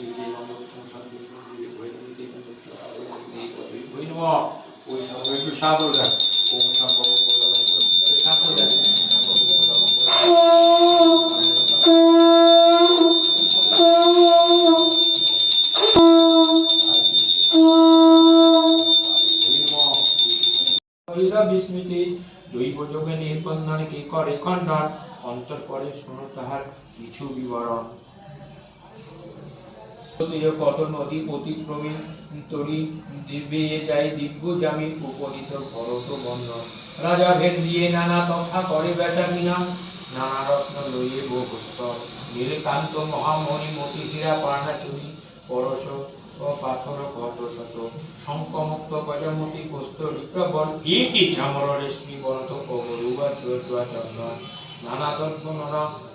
দেন বিস্মৃতি দৈব যোগে নির্বন্ধন কি করে খণ্ডন অন্তর পরে শুনো তাহার কিছু বিবরণ। কত নদী অতিক্রমী তরি দিব্যে যাই দিব্য জামি উপনীত ভরত বন্ধন রাজা ভেদ দিয়ে নানা তথা করে বেচা কিনা নানা রত্ন লইয়ে বহুস্ত নীলকান্ত মহামণি মতি হীরা পরশ ও পাথর কত শত শঙ্কমুক্ত গজমতি কস্তরী প্রবল ইতি ঝামর রেশমি বলত কবরুবা চুয়া চন্দন নানা দর্প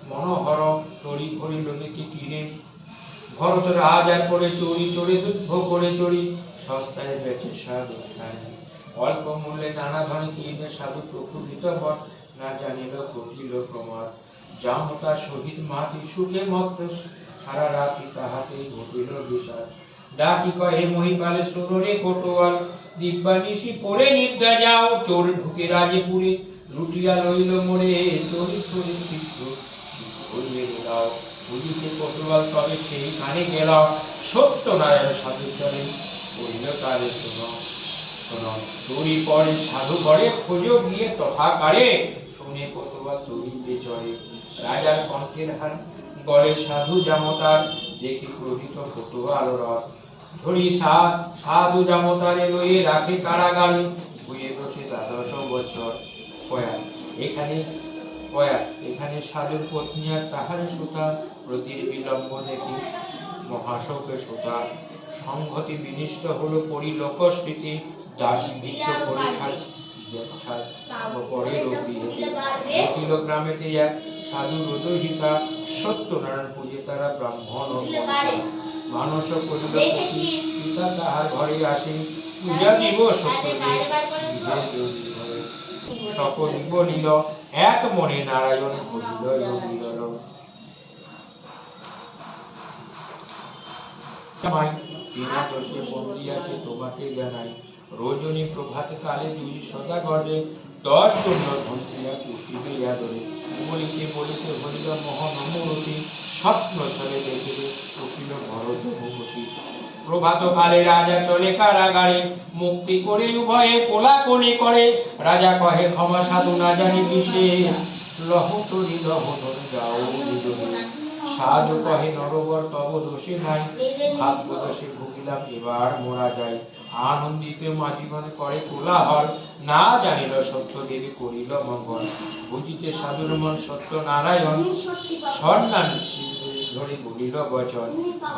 মনোহর তরি ভরি লোকে কিনে ভরত রাজার করে চড়ি চড়ে দুধ করে চড়ি সস্তায় বেচে সাধু খায়। অল্প মূল্যে নানা ধরনের কিনে সাধু, প্রফুল্লিত বট, না জানিল ঘটিল প্রমাদ। জামতা সহিত মাতি, সুখে মত্ত সারা রাতি তাহাতেই ঘটিল বিষাদ। ডাকি কহে মহিপালে, শোনো রে কোটোয়াল দিব্যানিশি পরে নিদ্রা যাও, চোর ঢুকে রাজেপুরে লুটিয়া লইল মোরে চোরি চোরি দাও বুঝিতে কোটোয়াল তবে সেইখানে গেলাম সত্য নারায়ণ সাধু চলে তারে শোনো শোনো, চুরি পরে সাধু করে খোঁজো গিয়ে তথাকারে। শুনে কোটোয়াল চুরিতে চলে রাজার কণ্ঠের হার গলে সাধু জামতার, দেখি ক্রোধিত কোটোয়াল রথ। ধরি সাধু জামতারে লইয়ে রাখে কারাগারে। হয়ে বসে দ্বাদশ বছর। কয়া এখানে কয়া এখানে সাধুর পত্নী আর তাহার সুতা প্রতির বিলম্ব দেখি। মহাশোকে সুতা সংহতি বিনিষ্ট হল পরিলোক স্মৃতি, দাসী পরে দেখিল গ্রামেতে এক পূজে তারা ব্রাহ্মণ ও মানস তাহার ঘরে পূজা দিব সকল বলিল এক মনে নারায়ণ রবিল বিনা দোষে বন্দি আছে, তোমাকে জানাই। রজনী প্রভাত কালে দুই সদা গর্জে দশ জন্য ধন্তিয়া পুষিবে আদরে বলিতে বলিতে হরিল মোহন স্বপ্ন ছলে দেখিলে উঠিল ভরত ভূপতি। প্রভাত কালে রাজা চলে কারাগারে, মুক্তি করে উভয়ে কোলাকুলি করে। রাজা কহে, ক্ষমা সাধু না জানি বিশেষ লহ তরি লহ যাও। সাধু কহে নরবর তব দোষে নাই। ভাগ্য দোষে ভুগিলাম এবার মোরা যায়। আনন্দিতে মাঝিগণ করে কোলাহল। না জানিল সত্য দেবী করিল মঙ্গল। বুঝিতে সাধুর মন সত্য নারায়ণ। সন্ন্যান ধরে বলিল বচন।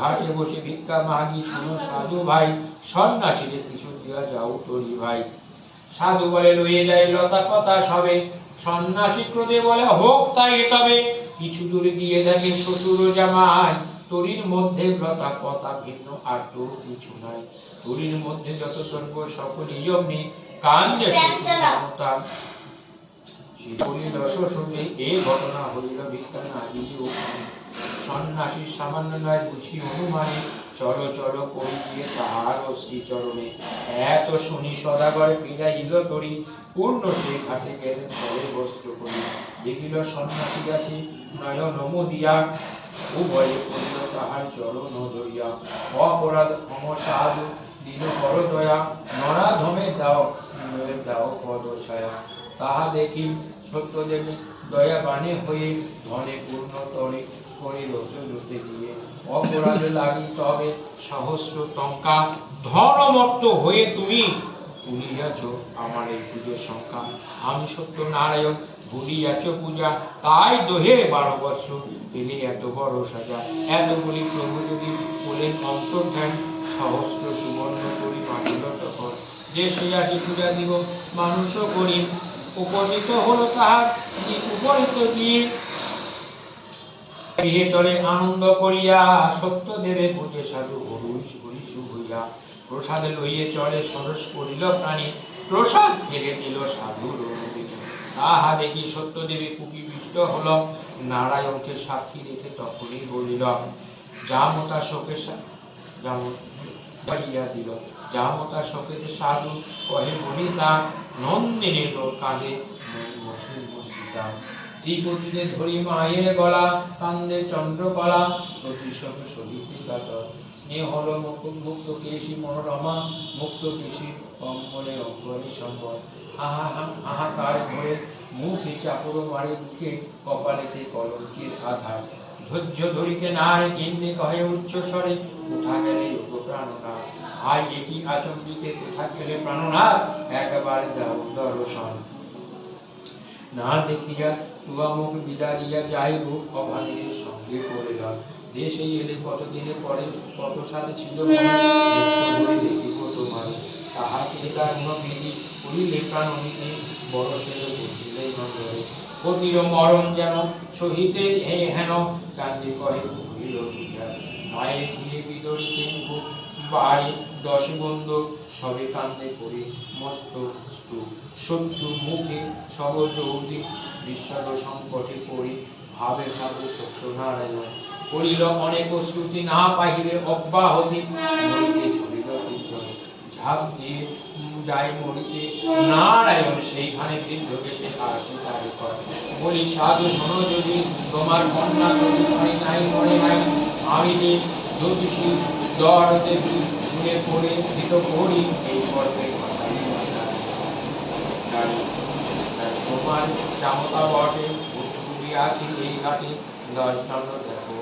ঘাটে বসে ভিক্ষা মাগি শুনো সাধু ভাই। সন্ন্যাসীদের কিছু দিয়া যাও তরি ভাই। সাধু বলে লইয়ে যায় লতা পাতা সবে। সন্ন্যাসী ক্রোধে বলে হোক তাই তবে। কিছু দূরে গিয়ে দেখে শ্বশুর জামাই তরির মধ্যে লতা পতা ভিন্ন আর তো কিছু নাই। তরির মধ্যে যত সর্ব সকল নিয়মনি কান এ ঘটনা হইল বিস্তার না দিও সন্ন্যাসীর সামান্য নয় বুঝি অনুমানে চলো চলো করি তাহার ও শ্রীচরণে এত শুনি সদাগর ফিরাইল তরি, পূর্ণ সে ঘাটে গেলেন পরে বস্ত্র করি। দেখিল সন্ন্যাসী গাছে নয়ন দিয়া উভয়ে করিল তাহার চরণ ধরিয়া। অপরাধ ক্ষম সাধু দিল বড় দয়া, নরাধমে দাও দাও পদ ছায়া। তাহা দেখি সত্যদেব দয়া বাণী হয়ে ধনে পূর্ণ তরে করে রচলতে দিয়ে অপরাধ লাগি, তবে সহস্র টঙ্কা ধনমত্ত হয়ে তুমি ভুলিয়াছ আমার এই পুজোর সংখ্যা আমি সত্য নারায়ণ ভুলিয়াছ পূজা, তাই দোহে বারো বৎসর পেলে এত বড় সাজা। এত বলি প্রভু যদি বলেন অন্তর্ধ্যান সহস্র সুবর্ণ করি মাটিল তখন দেশে আছে পূজা দিব, মানুষও করি উপনীত হলো তাহার উপনীত দিয়ে চলে আনন্দ করিয়া সত্য দেবে বুঝে সাধু হরুষ হরিষ হইয়া। প্রসাদ লইয়ে চলে সরস করিল প্রাণী। প্রসাদ ফেলে দিল সাধুর অনুদিকে তাহা দেখি সত্য দেবী কুপিবিষ্ট হল। নারায়ণকে সাক্ষী রেখে তখনই বলিল, জামতা শোকে বাড়িয়া দিল। জামতা শোকেতে সাধু কহে বনিতা নন্দিনী তোর কাঁধে মসিতা ত্রিপতিতে ধরি মায়ের গলা, কান্দে চন্দ্রকলা। প্রতিশোকে সহিত কাতর স্নেহ হল মুক্ত কেশী মনোরমা, মুক্ত কেশী অঙ্গনে অঙ্গনে সম্বর হাহা হা- হাহাকার ধরে মুখে চাপড় মারে বুকে, কপালেতে কলঙ্কের আধার। ধৈর্য ধরিতে না রে কেন্দ্রে কহে উচ্চ স্বরে উঠা গেলে প্রাণনাথ আই একই আচম্বিতে, কোথা গেলে প্রাণনাথ একবারে দাও দর্শন। না দেখিয়া তুয়া মুখ বিদারিয়া যাইব অভানের সঙ্গে করিল দেশে এলে কতদিনে পরে কত সালে ছিল দেখিব তোমার তাহাকে করিলে বরসের বুঝিলে মরণ যেন সহিতে হে হেন কান্দে কহে কহিল বিহার মায়ে ধীরে বিদরিতে বাড়ি দশ বন্ধু সবে কান্দে করি মস্ত শত্রু মুখে সব যৌদি বিশ্বদ সংকটে পড়ি ভাবে সাধু সত্যনারায়ণ করিল অনেক শ্রুতি না পাহিলে অব্যাহতি বিদ্রোহ। ঝাঁপ দিয়ে যায় মরিতে নারায়ণ, সেইখানে বৃদ্ধকে সে আসে কর বলি, সাধু, শোনো যদি তোমার কন্যা নাই নাই, আমি শুনে পড়ে ভীত করি এই জানি। তোমার জামতা বটে ভুটভুটি আছে এই ঘাটে দণ্ড দেখো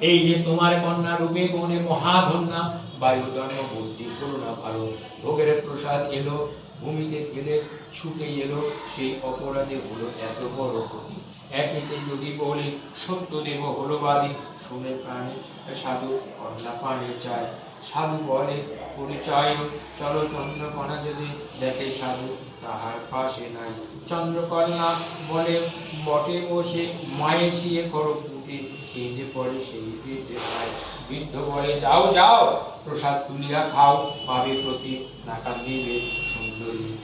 এই যে তোমার কন্যা রূপে গণে মহাধন্যা বায়ুধর্ম বুদ্ধি করুণা ভালো। ভোগের প্রসাদ এলো, ভূমিতে ফেলে ছুটে এলো, সেই অপরাধে হলো এত বড় ক্ষতি। একেতে যদি বলি, সত্য দেব হলো বাদী শুনে প্রাণে, সাধু কন্যা পানে চায়। সাধু বলে, পরিচয়, চলো চন্দ্রকণা যদি দেখে সাধু, তাহার পাশে নাই। চন্দ্রকন্যা বলে, বটে বসে, মায়ে ছিয়ে করো পুঁটি কেঁদে পড়ে সেই পেটে খায়। বৃদ্ধ বলে, যাও যাও, প্রসাদ তুলিয়া খাও, পাবে প্রতি নাকা দিবে সুন্দরী।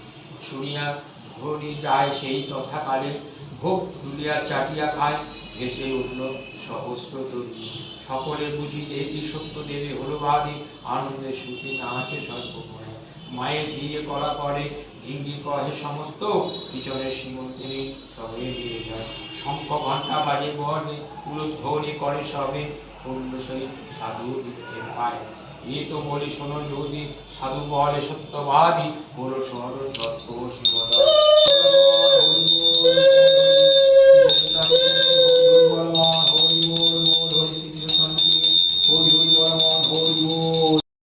শুনিয়া ধরি যায় সেই তথা কালে ভোগ তুলিয়া চাটিয়া খায়, ভেসে উঠল সহস্র তরী সকলে বুঝি দেবী সত্য দেবে হলো বাদী আনন্দে সুখী নাচে সর্বময়। মায়ের ধীরে করা করে হিন্দি কহে সমস্ত পিছনের সীমন্তিনী সবে নিয়ে যায়। শঙ্খ ঘণ্টা বাজে বনে ধ্বনি করে সবে সহিত সাধু পায়। এ তো বলি শোনো যদি সাধু বলে সত্যবাদী, বলো শোনো তত্ত্ব শিবদা। হরি বর্মা হরি বর্মা হরি শ্রীকৃষ্ণ, হরি হরি বর্মা হরি